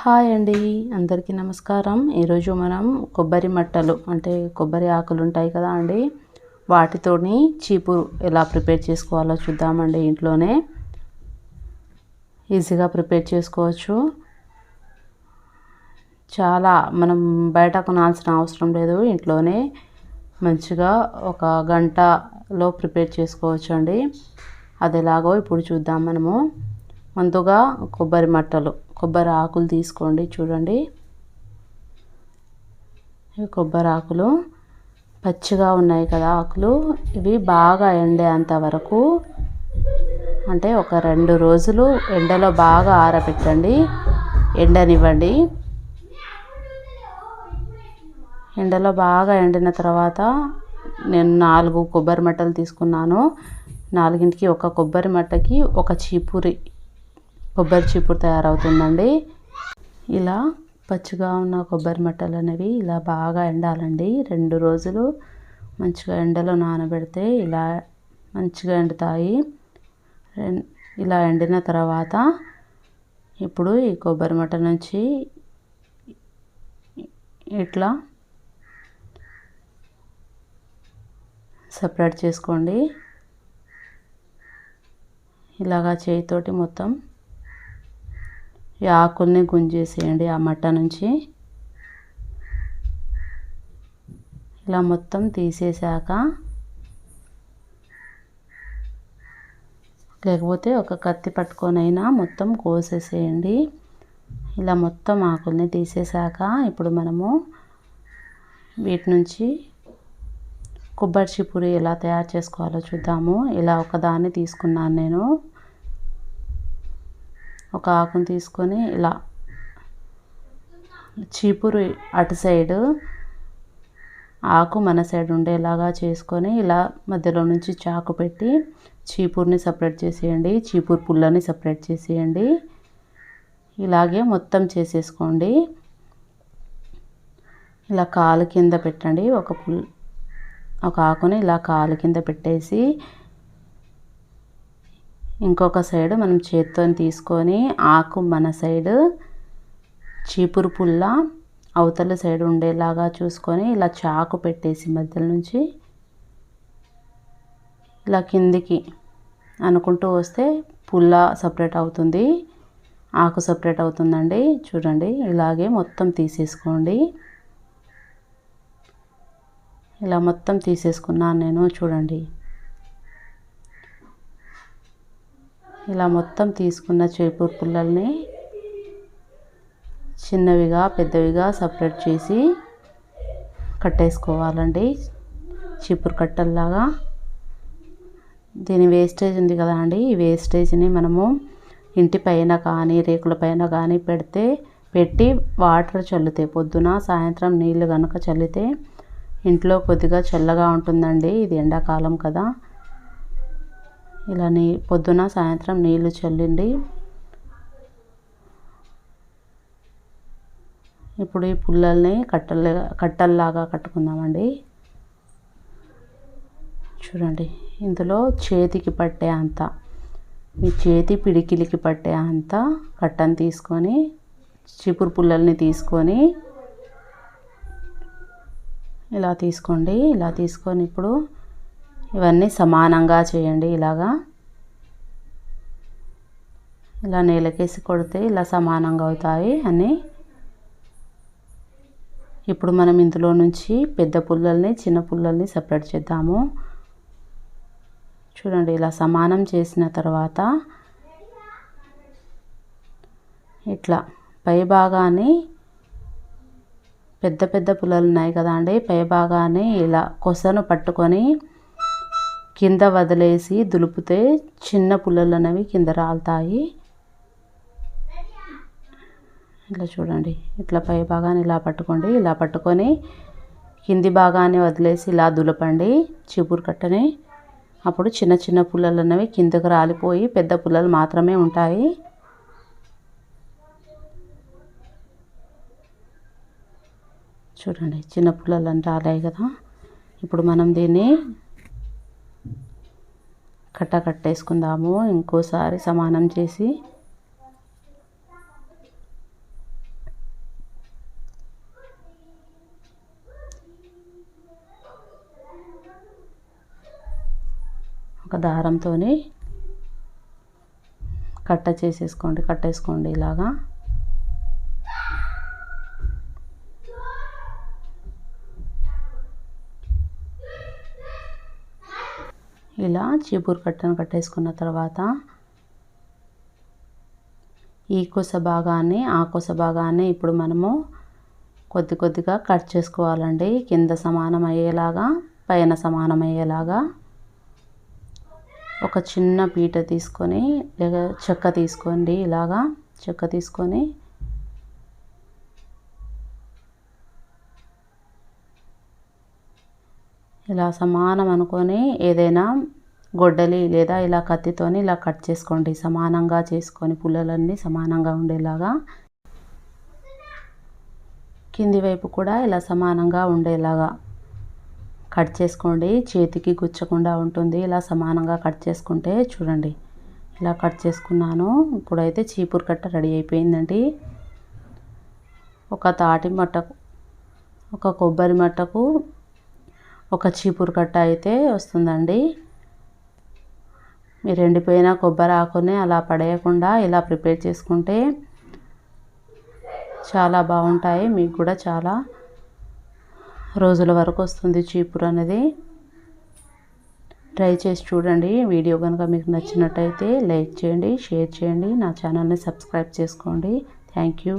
Hi అండి అందరికీ నమస్కారం. ఈరోజు మనం కొబ్బరి మట్టలు అంటే కొబ్బరి ఆకులు ఉంటాయి కదా అండి వాటితోని చీపు ఎలా ప్రిపేర్ చేసుకోవాలో చూద్దామండి ఇంట్లోనే. ఈజీగా ప్రిపేర్ చేసుకోవచ్చు. చాలా మనం బయట కొనాల్సిన అవసరం లేదు ఇంట్లోనే మంచిగా ఒక గంటలో ప్రిపేర్ చేసుకోవచ్చు అండి. అది ఎలాగో ఇప్పుడు చూద్దాం మనము. ముందుగా కొబ్బరి మట్టలు. కొబ్బరి ఆకులు తీసుకోండి చూడండి. ఇవి కొబ్బరి ఆకులు. పచ్చిగా ఉన్నాయి కదా ఆకులు. ఇవి బాగా ఎండేంత వరకు అంటే ఒక రెండు రోజులు ఎండలో బాగా ఆరబెట్టండి. ఎండనివ్వండి. ఎండలో బాగా ఎండిన తర్వాత నేను నాలుగు కొబ్బరి మట్టలు తీసుకున్నాను. నాలుగింటికి ఒక కొబ్బరి మట్టకి ఒక చీపురి కొబ్బరి చీపురు తయారవుతుందండి. ఇలా పచ్చిగా ఉన్న కొబ్బరి మట్టలు అనేవి ఇలా బాగా ఎండాలండి. రెండు రోజులు మంచిగా ఎండలో నానబెడితే ఇలా మంచిగా ఎండుతాయి. ఇలా ఎండిన తర్వాత ఇప్పుడు ఈ కొబ్బరి మట్ట నుంచి ఇట్లా సపరేట్ చేసుకోండి. ఇలాగా చేయితోటి మొత్తం ఈ ఆకుల్ని గుంజేసేయండి ఆ మట్ట నుంచి. ఇలా మొత్తం తీసేసాక లేకపోతే ఒక కత్తి పట్టుకొనైనా మొత్తం కోసేసేయండి. ఇలా మొత్తం ఆకుల్ని తీసేసాక ఇప్పుడు మనము వీటి నుంచి కొబ్బరి చిపురి ఎలా తయారు చేసుకోవాలో చూద్దాము. ఇలా ఒకదాన్ని తీసుకున్నాను నేను. ఒక ఆకును తీసుకొని ఇలా చీపురు అటు సైడు ఆకు మన సైడ్ ఉండేలాగా చేసుకొని ఇలా మధ్యలో నుంచి చాకు పెట్టి చీపురుని సపరేట్ చేసేయండి. చీపురు పుల్లని సపరేట్ చేసేయండి. ఇలాగే మొత్తం చేసేసుకోండి. ఇలా కాలు కింద పెట్టండి. ఒక పుల్ ఒక ఆకుని ఇలా కాలు కింద పెట్టేసి ఇంకొక సైడ్ మనం చేత్తో తీసుకొని ఆకు మన సైడ్ చీపురు పుల్ల అవతల సైడ్ ఉండేలాగా చూసుకొని ఇలా చాకు పెట్టేసి మధ్యలో నుంచి ఇలా కిందికి అనుకుంటూ వస్తే పుల్ల సపరేట్ అవుతుంది. ఆకు సపరేట్ అవుతుందండి. చూడండి. ఇలాగే మొత్తం తీసేసుకోండి. ఇలా మొత్తం తీసేసుకున్నాను నేను. చూడండి. ఇలా మొత్తం తీసుకున్న చేపూరు పుల్లల్ని చిన్నవిగా పెద్దవిగా సపరేట్ చేసి కట్టేసుకోవాలండి. చీపురు కట్టల్లాగా. దీని వేస్టేజ్ ఉంది కదా అండి ఈ వేస్టేజ్ని మనము ఇంటి పైన కానీ రేకుల పైన కానీ పెడితే పెట్టి వాటర్ చల్లితే పొద్దున సాయంత్రం నీళ్ళు కనుక చల్లితే ఇంట్లో కొద్దిగా చల్లగా ఉంటుందండి. ఇది ఎండాకాలం కదా. ఇలా నీ పొద్దున సాయంత్రం నీళ్ళు చల్లండి. ఇప్పుడు ఈ పుల్లల్ని కట్టలు కట్టల్లాగా కట్టుకుందామండి. చూడండి ఇందులో చేతికి పట్టే అంత మీ చేతి పిడికిలికి పట్టే అంత కట్టను తీసుకొని చిపురు పుల్లల్ని తీసుకొని ఇలా తీసుకోండి ఇలా తీసుకొని ఇప్పుడు ఇవన్నీ సమానంగా చేయండి ఇలాగా. ఇలా నేలకేసి కొడితే ఇలా సమానంగా అవుతాయి అని. ఇప్పుడు మనం ఇందులో నుంచి పెద్ద పుల్లల్ని చిన్న పుల్లల్ని సపరేట్ చేద్దాము. చూడండి ఇలా సమానం చేసిన తర్వాత ఇట్లా పై భాగాన్ని పెద్ద పెద్ద పుల్లలు ఉన్నాయి కదా అండి పై భాగాన్ని ఇలా కొసను పట్టుకొని కింద వదిలేసి దులిపితే చిన్న పుల్లలు అనేవి కింద రాలుతాయి. ఇట్లా చూడండి. ఇట్లా పై భాగాన్ని ఇలా పట్టుకోండి. ఇలా పట్టుకొని కింది భాగాన్ని వదిలేసి ఇలా దులపండి చిపురు కట్టని. అప్పుడు చిన్న చిన్న పుల్లలు అనేవి కిందకు రాలిపోయి పెద్ద పుల్లలు మాత్రమే ఉంటాయి. చూడండి చిన్న పుల్లలు అని రాలాయి కదా. ఇప్పుడు మనం దీన్ని కట్ట కట్టేసుకుందాము ఇంకోసారి సమానం చేసి. ఒక దారంతో కట్ట చేసేసుకోండి కట్టేసుకోండి ఇలాగా. ఇలా చీపురు కట్టను కట్టేసుకున్న తర్వాత ఈ కొస భాగాన్ని ఆ కొస భాగాన్ని ఇప్పుడు మనము కొద్ది కొద్దిగా కట్ చేసుకోవాలండి. కింద సమానం అయ్యేలాగా పైన సమానం అయ్యేలాగా ఒక చిన్న పీట తీసుకొని లేక చెక్క తీసుకోండి. ఇలాగా చెక్క తీసుకొని ఇలా సమానం అనుకొని ఏదైనా గొడ్డలి లేదా ఇలా కత్తితోని ఇలా కట్ చేసుకోండి. సమానంగా చేసుకొని పుల్లలన్నీ సమానంగా ఉండేలాగా. కింది వైపు కూడా ఇలా సమానంగా ఉండేలాగా కట్ చేసుకోండి. చేతికి గుచ్చకుండా ఉంటుంది. ఇలా సమానంగా కట్ చేసుకుంటే చూడండి. ఇలా కట్ చేసుకున్నాను. ఇప్పుడైతే చీపురు కట్ట రెడీ అయిపోయిందండి. ఒక తాటి మట్టకు ఒక కొబ్బరి మట్టకు ఒక చీపురు కట్ట అయితే వస్తుందండి. మీరు ఎండిపోయిన కొబ్బరి ఆకుని అలా పడేయకుండా ఇలా ప్రిపేర్ చేసుకుంటే చాలా బాగుంటాయి. మీకు కూడా చాలా రోజుల వరకు వస్తుంది చీపురు అనేది. ట్రై చేసి చూడండి. వీడియో కనుక మీకు నచ్చినట్టయితే లైక్ చేయండి షేర్ చేయండి. నా ఛానల్ని సబ్స్క్రైబ్ చేసుకోండి. Thank you.